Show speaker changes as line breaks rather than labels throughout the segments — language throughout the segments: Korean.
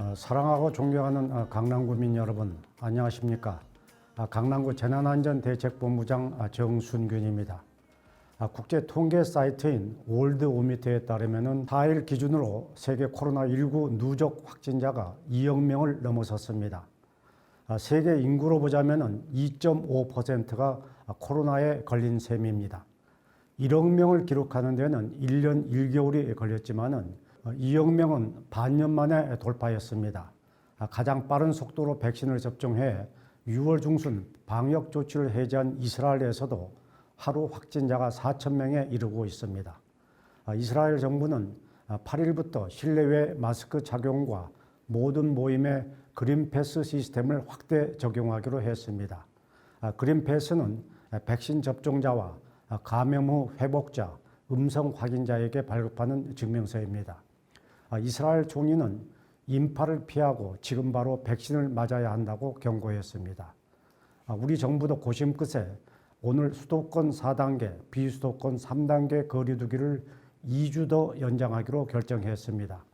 어, 사랑하고 존경하는 어, 강남구민 여러분 안녕하십니까? 아, 강남구 재난안전대책본부장 아, 정순균입니다. 아, 국제 통계 사이트인 월드오미터에 따르면 4일 기준으로 세계 코로나19 누적 확진자가 2억 명을 넘어섰습니다. 아, 세계 인구로 보자면 2.5%가 코로나에 걸린 셈입니다. 1억 명을 기록하는 데는 1년 1개월이 걸렸지만은 2억 명은 반년 만에 돌파했습니다. 아, 가장 빠른 속도로 백신을 접종해 6월 중순 방역 조치를 해제한 이스라엘에서도 하루 확진자가 4천 명에 이르고 있습니다. 아, 이스라엘 정부는 8일부터 실내외 마스크 착용과 모든 모임에 그린패스 시스템을 확대 적용하기로 했습니다. 아, 그린패스는 백신 접종자와 감염 후 회복자, 음성 확인자에게 발급하는 증명서입니다. 아, 이스라엘 총리는 인파를 피하고 지금 바로 백신을 맞아야 한다고 경고했습니다. 아, 우리 정부도 고심 끝에 오늘 수도권 4단계, 비수도권 3단계 거리두기를 2주 더 연장하기로 결정했습니다.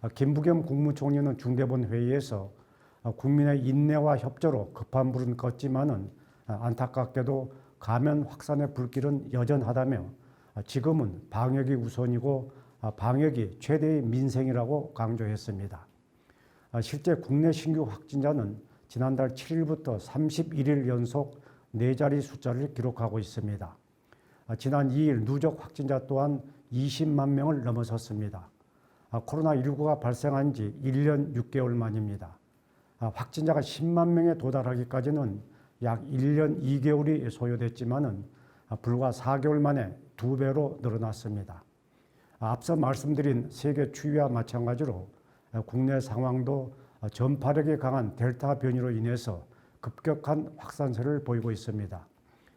아, 김부겸 국무총리는 중대본 회의에서 아, 국민의 인내와 협조로 급한 불은 껐지만은 아, 안타깝게도 감염 확산의 불길은 여전하다며 아, 지금은 방역이 우선이고 아, 방역이 최대의 민생이라고 강조했습니다. 아, 실제 국내 신규 확진자는 지난달 7일부터 31일 연속 네 자리 숫자를 기록하고 있습니다. 아, 지난 2일 누적 확진자 또한 20만 명을 넘어섰습니다. 아, 코로나19가 발생한 지 1년 6개월 만입니다. 아, 확진자가 10만 명에 도달하기까지는 약 1년 2개월이 소요됐지만은 아, 불과 4개월 만에 두 배로 늘어났습니다. 아, 앞서 말씀드린 세계 추이와 마찬가지로 아, 국내 상황도 아, 전파력이 강한 델타 변이로 인해서 급격한 확산세를 보이고 있습니다.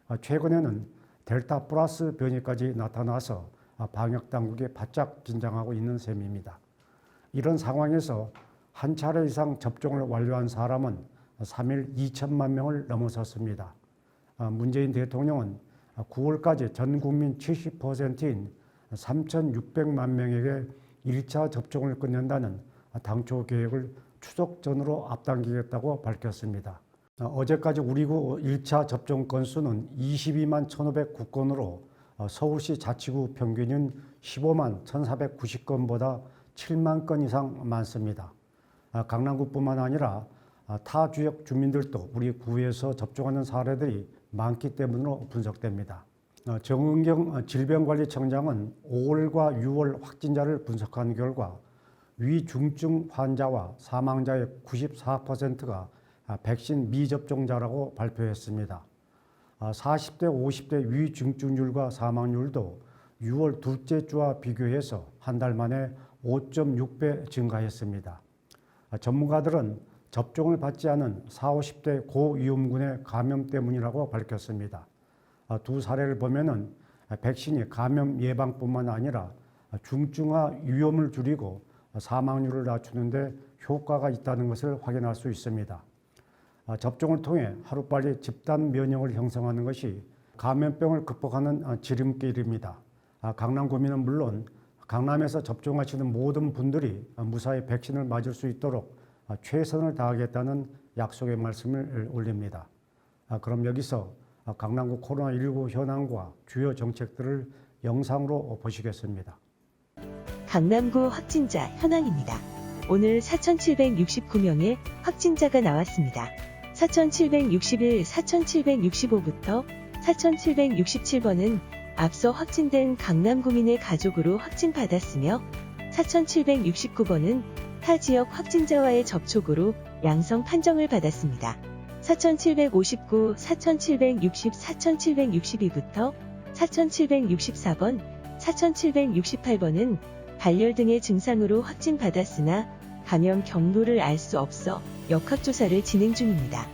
아, 최근에는 델타 플러스 변이까지 나타나서 아, 방역 당국이 바짝 긴장하고 있는 셈입니다. 이런 상황에서 한 차례 이상 접종을 완료한 사람은 3일 2천만 명을 넘어섰습니다. 아, 문재인 대통령은 9월까지 전 국민 70%인 3,600만 명에게 1차 접종을 끝낸다는 당초 계획을 추석 전으로 앞당기겠다고 밝혔습니다. 어, 어제까지 우리 구 1차 접종 건수는 22만 1,509건으로 어, 서울시 자치구 평균인 15만 1,490건보다 7만 건 이상 많습니다. 아, 강남구뿐만 아니라 아, 타 지역 주민들도 우리 구에서 접종하는 사례들이 많기 때문으로 분석됩니다. 어, 정은경 질병관리청장은 5월과 6월 확진자를 분석한 결과 위중증 환자와 사망자의 94%가 아, 백신 미접종자라고 발표했습니다. 40대, 50대 위중증률과 사망률도 6월 둘째 주와 비교해서 한 달 만에 5.6배 증가했습니다. 아, 전문가들은 접종을 받지 않은 40, 50대 고위험군의 감염 때문이라고 밝혔습니다. 아, 두 사례를 보면은 백신이 감염 예방뿐만 아니라 중증화 위험을 줄이고 사망률을 낮추는데 효과가 있다는 것을 확인할 수 있습니다. 아, 접종을 통해 하루빨리 집단 면역을 형성하는 것이 감염병을 극복하는 아, 지름길입니다. 아, 강남구민은 물론 강남에서 접종하시는 모든 분들이 무사히 백신을 맞을 수 있도록 최선을 다하겠다는 약속의 말씀을 올립니다. 그럼 여기서 강남구 코로나19 현황과 주요 정책들을 영상으로 보시겠습니다.
강남구 확진자 현황입니다. 오늘 4,769명의 확진자가 나왔습니다. 4,761, 4,765부터 4,767번은 앞서 확진된 강남구민의 가족으로 확진받았으며 4,769번은 타 지역 확진자와의 접촉으로 양성 판정을 받았습니다. 4,759, 4,760, 4,762부터 4,764번, 4,768번은 발열 등의 증상으로 확진받았으나 감염 경로를 알 수 없어 역학조사를 진행 중입니다.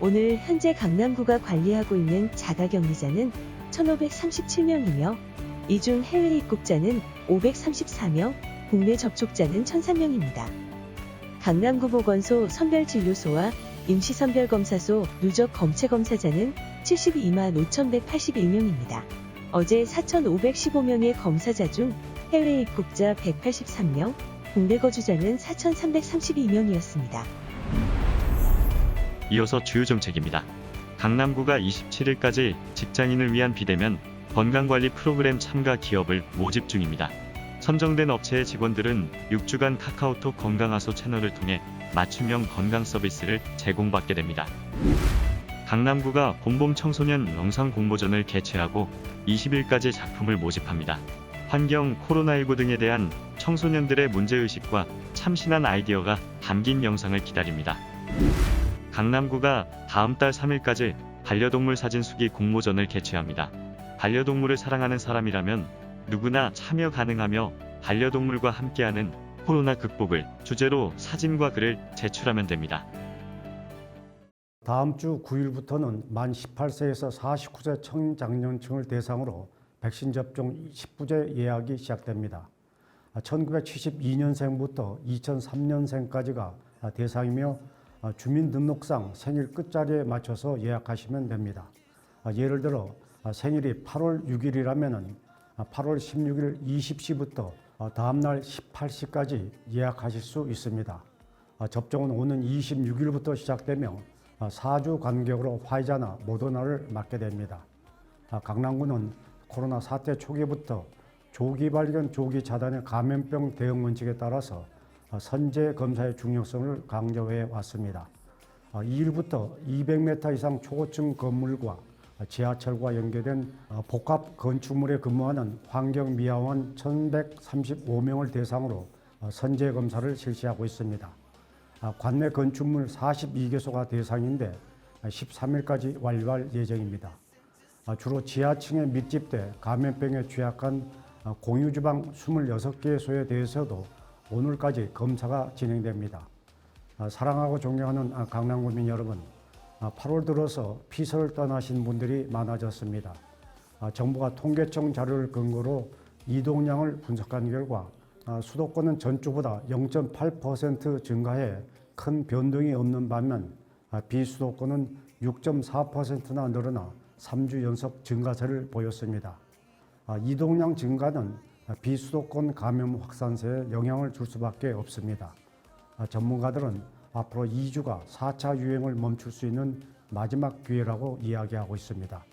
오늘 현재 강남구가 관리하고 있는 자가격리자는 1,537명이며 이 중 해외 입국자는 534명, 국내 접촉자는 1,003명입니다. 강남구 보건소 선별진료소와 임시선별검사소 누적 검체검사자는 72만 5,181명입니다. 어제 4,515명의 검사자 중 해외 입국자 183명, 국내 거주자는 4,332명이었습니다.
이어서 주요 정책입니다. 강남구가 27일까지 직장인을 위한 비대면 건강관리 프로그램 참가 기업을 모집 중입니다. 선정된 업체의 직원들은 6주간 카카오톡 건강하소 채널을 통해 맞춤형 건강 서비스를 제공받게 됩니다. 강남구가 봄봄 청소년 영상 공모전을 개최하고 20일까지 작품을 모집합니다. 환경, 코로나19 등에 대한 청소년들의 문제의식과 참신한 아이디어가 담긴 영상을 기다립니다. 강남구가 다음 달 3일까지 반려동물 사진 수기 공모전을 개최합니다. 반려동물을 사랑하는 사람이라면 누구나 참여 가능하며 반려동물과 함께하는 코로나 극복을 주제로 사진과 글을 제출하면 됩니다.
다음 주 9일부터는 만 18세에서 49세 청장년층을 대상으로 백신 접종 19제 예약이 시작됩니다. 1972년생부터 2003년생까지가 대상이며 주민등록상 생일 끝자리에 맞춰서 예약하시면 됩니다. 예를 들어 생일이 8월 6일이라면 8월 16일 20시부터 다음날 18시까지 예약하실 수 있습니다. 접종은 오는 26일부터 시작되며 4주 간격으로 화이자나 모더나를 맞게 됩니다. 강남구는 코로나 사태 초기부터 조기 발견, 조기 차단의 감염병 대응 원칙에 따라서 선제 검사의 중요성을 강조해 왔습니다. 2일부터 200m 이상 초고층 건물과 지하철과 연계된 복합 건축물에 근무하는 환경미화원 1,135명을 대상으로 선제 검사를 실시하고 있습니다. 관내 건축물 42개소가 대상인데 13일까지 완료할 예정입니다. 주로 지하층에 밀집돼 감염병에 취약한 공유주방 26개소에 대해서도 오늘까지 검사가 진행됩니다. 사랑하고 존경하는 강남구민 여러분, 8월 들어서 피서를 떠나신 분들이 많아졌습니다. 정부가 통계청 자료를 근거로 이동량을 분석한 결과 수도권은 전주보다 0.8% 증가해 큰 변동이 없는 반면 비수도권은 6.4%나 늘어나 3주 연속 증가세를 보였습니다. 이동량 증가는 비수도권 감염 확산세에 영향을 줄 수밖에 없습니다. 전문가들은 앞으로 2주가 4차 유행을 멈출 수 있는 마지막 기회라고 이야기하고 있습니다.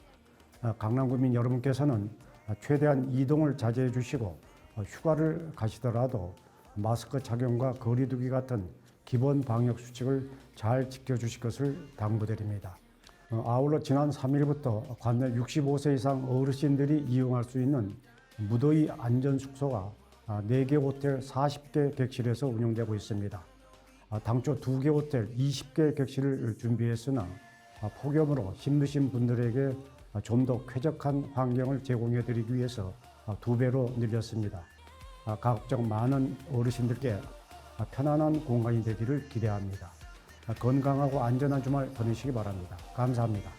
강남구민 여러분께서는 최대한 이동을 자제해 주시고 휴가를 가시더라도 마스크 착용과 거리두기 같은 기본 방역 수칙을 잘 지켜주실 것을 당부드립니다. 어, 아울러 지난 3일부터 관내 65세 이상 어르신들이 이용할 수 있는 무더위 안전 숙소가 4개 호텔 40개 객실에서 운영되고 있습니다. 아, 당초 2개 호텔 20개 객실을 준비했으나 아, 폭염으로 힘드신 분들에게 좀 더 쾌적한 환경을 제공해 드리기 위해서 아, 두 배로 늘렸습니다. 각종 많은 어르신들께 편안한 공간이 되기를 기대합니다. 건강하고 안전한 주말 보내시기 바랍니다. 감사합니다.